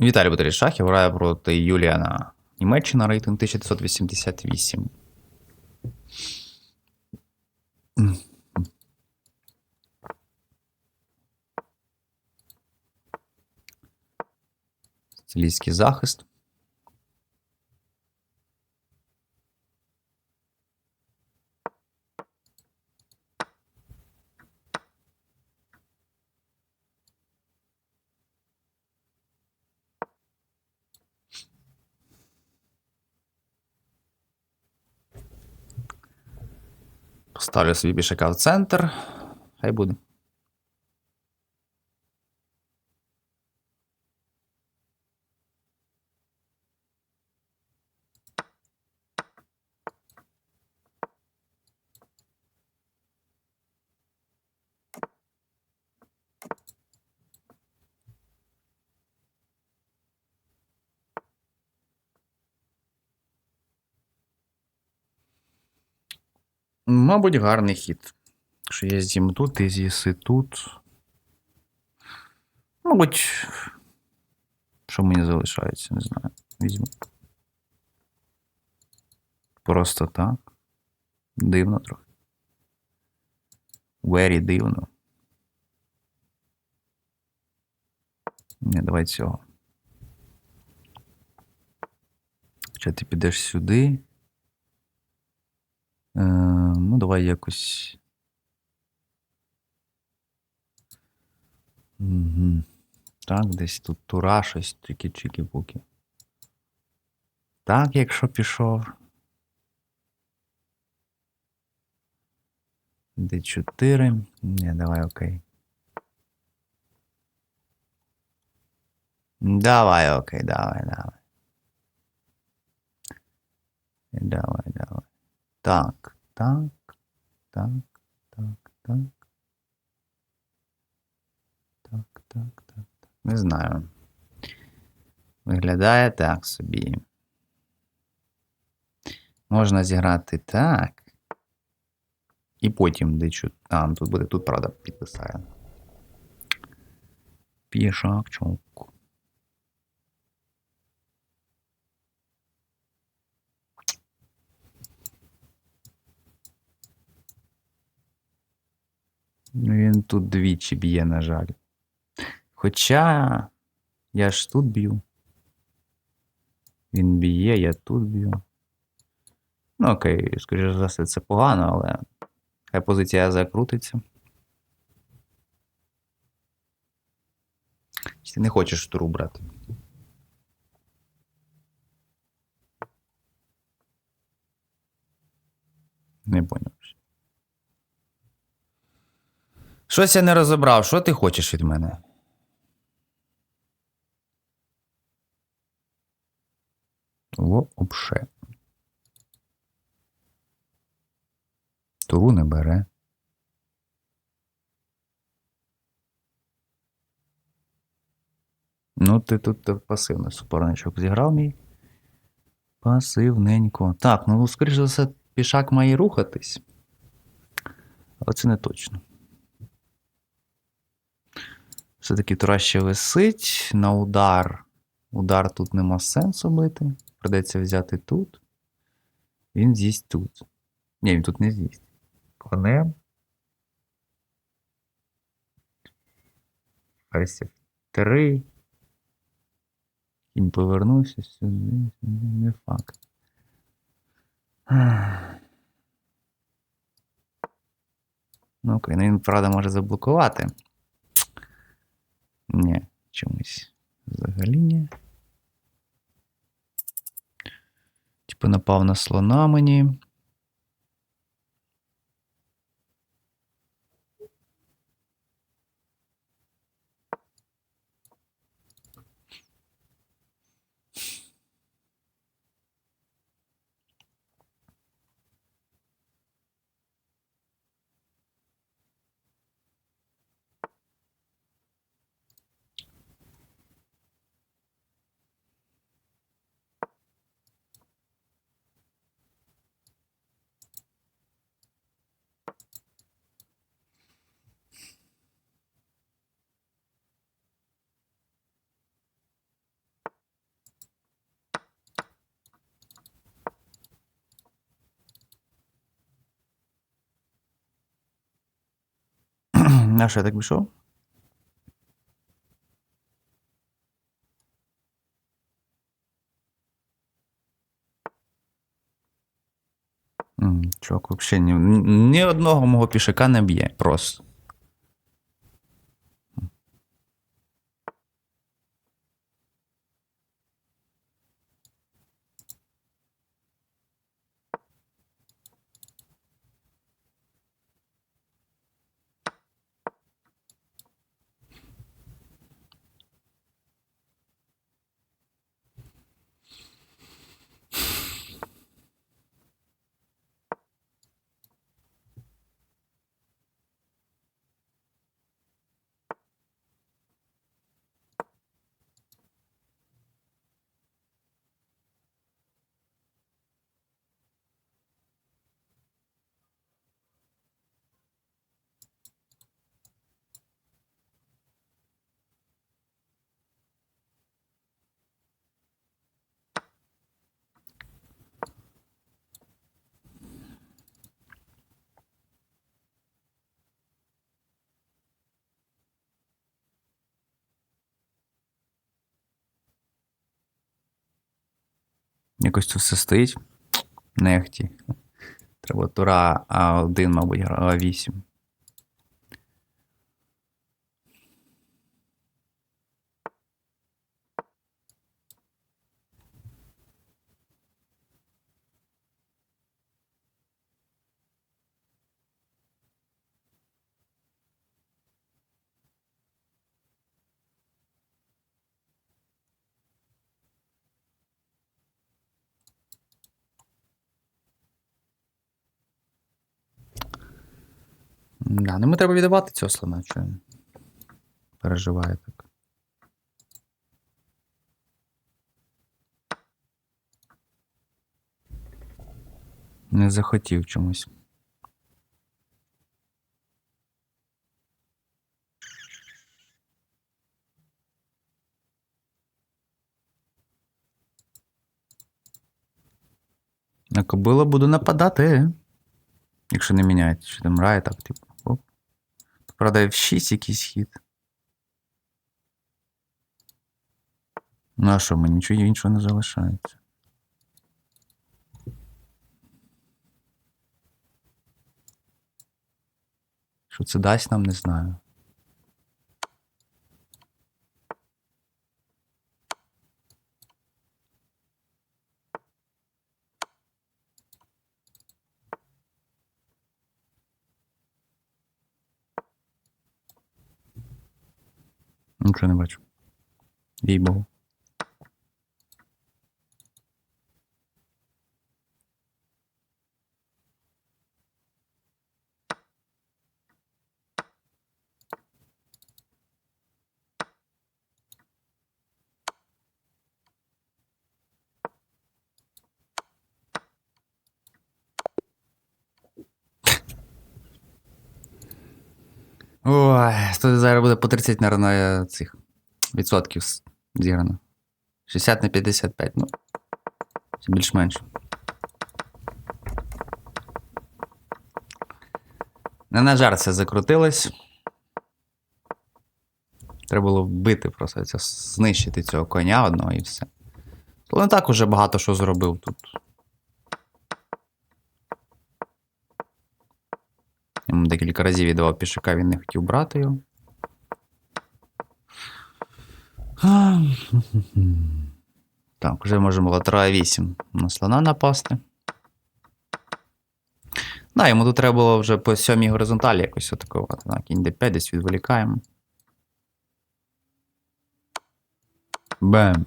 Віталій Батарій Шахів грає проти Юліана. Німеччина рейтинг 1988. Сицилійський захист. Поставлю собі пішака в центр. Хай буде. Мабуть, гарний хід. Що я з'їм тут, ти з'їси тут. Мабуть, що мені залишається, не знаю. Візьму. Просто так. Дивно трохи. Very дивно. Ні, давай цього. Хоча ти підеш сюди. Е, ну, давай якось. Угу. Так, десь тут тура щось, тільки чики-пуки. Так, якщо пішов. Д4. Ні, давай окей. Давай, окей, давай, давай. Давай, давай. Так, так, так, так, так. Так, так, так, так. Не знаю. Виглядає так собі. Можна зіграти так. І потім дичу. А, ну тут буде, тут, правда, підписає. Пішакчок. Він тут двічі б'є, на жаль. Хоча я ж тут б'ю. Він б'є, я тут б'ю. Ну, окей, скоріше за все, це погано, але хай позиція закрутиться. Чи ти не хочеш туру брати? Не поняв. Щось я не розібрав. Що ти хочеш від мене? Вообще. Туру не бере. Ну, ти тут пасивний суперничок зіграв мій. Пасивненько. Так, ну, скоріш за все, пішак має рухатись. Але це не точно. Все-таки тура висить. На удар. Удар тут нема сенсу бити. Придеться взяти тут. Він з'їсть тут. Ні, він тут не з'їсть. Конем. Ферзь 3. Кінь повернувся сюди, не факт. Ну окей, ну він, правда, може заблокувати. Ні, чомусь взагалі ні. Типу напав на слона мені. На що я так пішов? Чувак, взагалі ні, ні одного мого пішака не б'є просто. Якось тут все стоїть. Нехті. Треба тура А1, мабуть, А8. Да, ну ми треба віддавати цього слона, що він переживає так. Не захотів чомусь. На кобила буду нападати. Якщо не міняється, що там рає, так, типу. Правда, в 6 якийсь хід. Ну а що, мені нічого іншого не залишається. Що це дасть нам, не знаю. Нічого не бачу. Їй богу. Тут зараз буде по 30, наверное, цих відсотків зіграно. 60 на 55, ну. Це більш-менш. Не на жарт це закрутилось. Треба було вбити просто це, знищити цього коня одного і все. Але не так уже багато що зробив тут. Йому декілька разів віддавав пішака, він не хотів брати його. Так, вже можемо латера 8 на слона напасти. Да, йому тут треба було вже по сьомій горизонталі якось атакувати. Так, кінь d5 десь відволікаємо. Бем.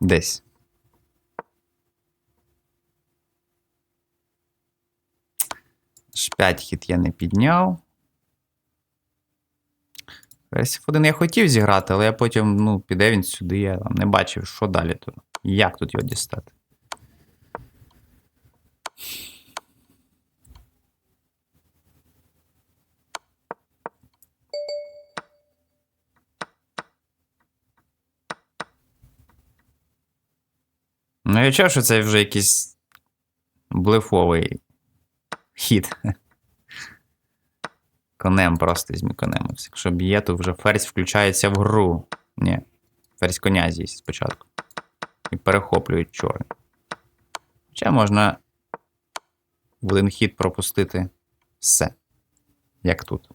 Десь. Ж 5 хід я не підняв. Версів 1 я хотів зіграти, але я потім, ну, піде він сюди, я там не бачив, що далі тут. Як тут його дістати. Ну, я чув, що це вже якийсь блефовий хід. Конем просто візьми конем. Якщо б'є, то вже ферзь включається в гру. Ні. Ферзь коня з'їсть спочатку. І перехоплюють чорний. Хоча можна в один хід пропустити все. Як тут.